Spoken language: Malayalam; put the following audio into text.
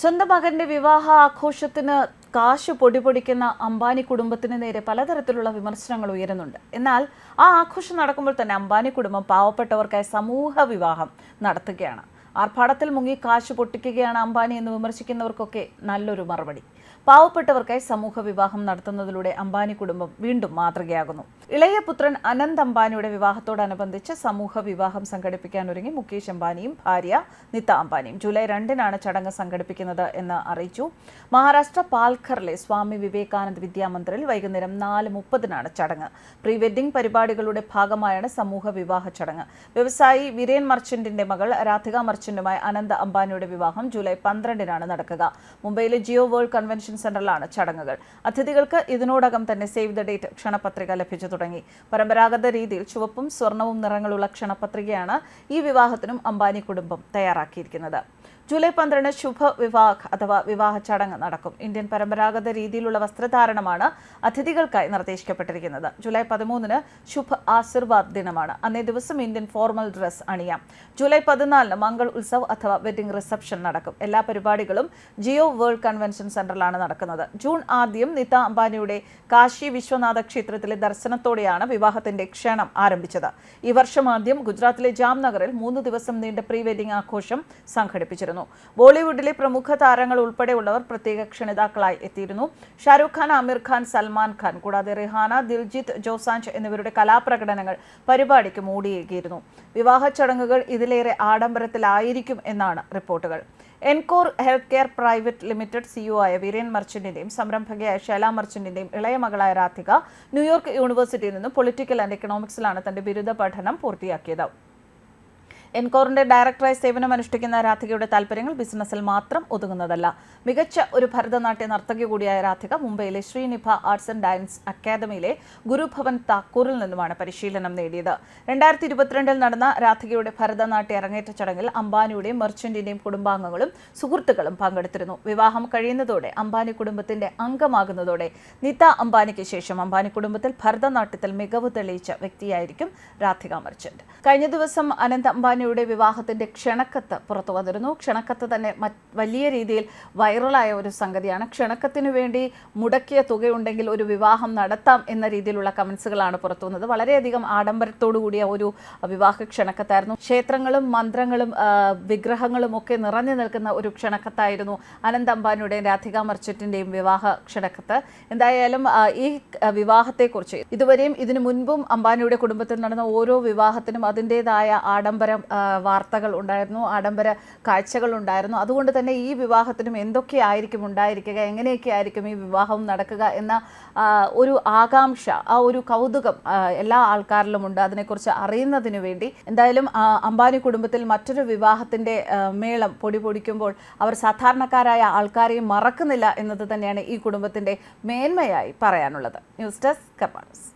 സ്വന്തം മകന്റെ വിവാഹ ആഘോഷത്തിന് കാശ് പൊടിപൊടിക്കുന്ന അംബാനി കുടുംബത്തിന് നേരെ പലതരത്തിലുള്ള വിമർശനങ്ങൾ ഉയരുന്നുണ്ട്. എന്നാൽ ആ ആഘോഷം നടക്കുമ്പോൾ തന്നെ അംബാനി കുടുംബം പാവപ്പെട്ടവർക്കായി സമൂഹ വിവാഹം നടത്തുകയാണ്. ആർഭാടത്തിൽ മുങ്ങി കാശ് പൊട്ടിക്കുകയാണ് അംബാനി എന്ന് വിമർശിക്കുന്നവർക്കൊക്കെ നല്ലൊരു മറുപടി. പാവപ്പെട്ടവർക്കായി സമൂഹ വിവാഹം നടത്തുന്നതിലൂടെ അംബാനി കുടുംബം വീണ്ടും മാതൃകയാകുന്നു. ഇളയ പുത്രൻ അനന്ത് അംബാനിയുടെ വിവാഹത്തോടനുബന്ധിച്ച് സമൂഹ വിവാഹം സംഘടിപ്പിക്കാനൊരുങ്ങി മുകേഷ് അംബാനിയും ഭാര്യ നിത അംബാനിയും. ജൂലൈ രണ്ടിനാണ് ചടങ്ങ് സംഘടിപ്പിക്കുന്നത് എന്ന് അറിയിച്ചു. മഹാരാഷ്ട്ര പാൽഘറിലെ സ്വാമി വിവേകാനന്ദ് വിദ്യാമന്ദിറിൽ വൈകുന്നേരം നാല് മുപ്പതിനാണ് ചടങ്ങ്. പ്രീ വെഡിംഗ് പരിപാടികളുടെ ഭാഗമായാണ് സമൂഹ വിവാഹ ചടങ്ങ്. വ്യവസായി വിരേൻ മർച്ചന്റിന്റെ മകൾ രാധിക മർച്ചന്റുമായി അനന്ത് അംബാനിയുടെ വിവാഹം ജൂലൈ പന്ത്രണ്ടിനാണ് നടക്കുക. മുംബൈയിലെ ജിയോ വേൾഡ് കൺവെൻഷൻ സെന്ററിലാണ് ചടങ്ങുകൾ. അതിഥികൾക്ക് ഇതിനോടകം തന്നെ സേവ് ദ ഡേറ്റ് ക്ഷണപത്രിക ലഭിച്ചു തുടങ്ങി. പരമ്പരാഗത രീതിയിൽ ചുവപ്പും സ്വർണവും നിറങ്ങളുള്ള ക്ഷണപത്രികയാണ് ഈ വിവാഹത്തിനും അംബാനി കുടുംബം തയ്യാറാക്കിയിരിക്കുന്നത്. ജൂലൈ പന്ത്രണ്ട് ശുഭ വിവാഹ് അഥവാ വിവാഹ ചടങ്ങ് നടക്കും. ഇന്ത്യൻ പരമ്പരാഗത രീതിയിലുള്ള വസ്ത്രധാരണമാണ് അതിഥികൾക്കായി നിർദ്ദേശിക്കപ്പെട്ടിരിക്കുന്നത്. ജൂലൈ പതിമൂന്നിന് ശുഭ ആശീർവാദ് ദിനമാണ്. അന്നേ ദിവസം ഇന്ത്യൻ ഫോർമൽ ഡ്രസ് അണിയാം. ജൂലൈ പതിനാലിന് മംഗൾ ഉത്സവ് അഥവാ വെഡിംഗ് റിസപ്ഷൻ നടക്കും. എല്ലാ പരിപാടികളും ജിയോ വേൾഡ് കൺവെൻഷൻ സെന്ററിലാണ് നടക്കുന്നത്. ജൂൺ ആദ്യം നിത അംബാനിയുടെ കാശി വിശ്വനാഥ ക്ഷേത്രത്തിലെ ദർശനത്തോടെയാണ് വിവാഹത്തിന്റെ ക്ഷണം ആരംഭിച്ചത്. ഈ വർഷം ആദ്യം ഗുജറാത്തിലെ ജാംനഗറിൽ മൂന്ന് ദിവസം നീണ്ട പ്രീ വെഡിംഗ് ആഘോഷം സംഘടിപ്പിച്ചിരുന്നു. ബോളിവുഡിലെ പ്രമുഖ താരങ്ങൾ ഉൾപ്പെടെയുള്ളവർ പ്രത്യേക ക്ഷണിതാക്കളായി എത്തിയിരുന്നു. ഷാരൂഖ് ഖാൻ ആമിർ ഖാൻ സൽമാൻ ഖാൻ കൂടാതെ റിഹാന ദിൽജിത്ത് ജോസാഞ്ച് എന്നിവരുടെ കലാപ്രകടനങ്ങൾ പരിപാടിക്ക് മൂടിയേകിയിരുന്നു. വിവാഹ ചടങ്ങുകൾ ഇതിലേറെ ആഡംബരത്തിലായിരിക്കും എന്നാണ് റിപ്പോർട്ടുകൾ. Encore Health Care Private Limited CEO ആയ വീരേൻ മർച്ചന്റിന്റെയും സംരംഭകയായ ശൈല മർച്ചന്റിന്റെയും ഇളയ മകളായ രാധിക ന്യൂയോർക്ക് യൂണിവേഴ്സിറ്റിയിൽ നിന്നും പൊളിറ്റിക്കൽ ആൻഡ് എക്കണോമിക്സിലാണ് തന്റെ ബിരുദ പഠനം പൂർത്തിയാക്കിയത്. എൻകോറിന്റെ ഡയറക്ടറായി സേവനം അനുഷ്ഠിക്കുന്ന രാധികയുടെ താല്പര്യങ്ങൾ ബിസിനസ്സിൽ മാത്രം ഒതുങ്ങുന്നതല്ല. മികച്ച ഒരു ഭരതനാട്യ നർത്തകി കൂടിയായ രാധിക മുംബൈയിലെ ശ്രീനിഭ ആർട്സ് ആൻഡ് ഡാൻസ് അക്കാദമിയിലെ ഗുരുഭവൻ താക്കൂറിൽ നിന്നുമാണ് പരിശീലനം നേടിയത്. രണ്ടായിരത്തി ഇരുപത്തിരണ്ടിൽ നടന്ന രാധികയുടെ ഭരതനാട്യ അരങ്ങേറ്റ ചടങ്ങിൽ അംബാനിയുടെയും മെർച്ചന്റിന്റെയും കുടുംബാംഗങ്ങളും സുഹൃത്തുക്കളും പങ്കെടുത്തിരുന്നു. വിവാഹം കഴിയുന്നതോടെ അംബാനി കുടുംബത്തിന്റെ അംഗമാകുന്നതോടെ നിത അംബാനിക്ക് ശേഷം അംബാനി കുടുംബത്തിൽ ഭരതനാട്യത്തിൽ മികവ് തെളിയിച്ച വ്യക്തിയായിരിക്കും രാധിക മെർച്ചന്റ്. കഴിഞ്ഞ ദിവസം അനന്ത് അംബാനിയുടെ വിവാഹത്തിന്റെ ക്ഷണക്കത്ത് പുറത്തു വന്നിരുന്നു. ക്ഷണക്കത്ത് തന്നെ വലിയ രീതിയിൽ വൈറലായ ഒരു സംഗതിയാണ്. ക്ഷണക്കത്തിന് വേണ്ടി മുടക്കിയ തുകയുണ്ടെങ്കിൽ ഒരു വിവാഹം നടത്താം എന്ന രീതിയിലുള്ള കമൻസുകളാണ് പുറത്തു വന്നത്. വളരെയധികം ആഡംബരത്തോടു കൂടിയ ഒരു വിവാഹ ക്ഷണക്കത്തായിരുന്നു. ക്ഷേത്രങ്ങളും മന്ത്രങ്ങളും വിഗ്രഹങ്ങളും ഒക്കെ നിറഞ്ഞു നിൽക്കുന്ന ഒരു ക്ഷണക്കത്തായിരുന്നു അനന്ത് അംബാനിയുടെയും രാധിക മർച്ചറ്റിന്റെയും വിവാഹ ക്ഷണക്കത്ത്. എന്തായാലും ഈ വിവാഹത്തെക്കുറിച്ച് ഇതുവരെയും ഇതിനു മുൻപും അംബാനിയുടെ കുടുംബത്തിൽ നടന്ന ഓരോ വിവാഹത്തിനും അതിന്റെതായ ആഡംബരം വാർത്തകൾ ഉണ്ടായിരുന്നു ആഡംബര കാഴ്ചകൾ ഉണ്ടായിരുന്നു. അതുകൊണ്ട് തന്നെ ഈ വിവാഹത്തിനും എന്തൊക്കെ ആയിരിക്കും ഉണ്ടായിരിക്കുക എങ്ങനെയൊക്കെ ആയിരിക്കും ഈ വിവാഹം നടക്കുക എന്ന ഒരു ആകാംക്ഷ ആ ഒരു കൗതുകം എല്ലാ ആൾക്കാരിലും ഉണ്ട്. അതിനെക്കുറിച്ച് അറിയുന്നതിന് വേണ്ടി എന്തായാലും അംബാനി കുടുംബത്തിൽ മറ്റൊരു വിവാഹത്തിന്റെ മേളം പൊടി പൊടിക്കുമ്പോൾ അവർ സാധാരണക്കാരായ ആൾക്കാരെയും മറക്കുന്നില്ല എന്നത് തന്നെയാണ് ഈ കുടുംബത്തിന്റെ മേന്മയായി പറയാനുള്ളത്. News desk കപ്പാസ്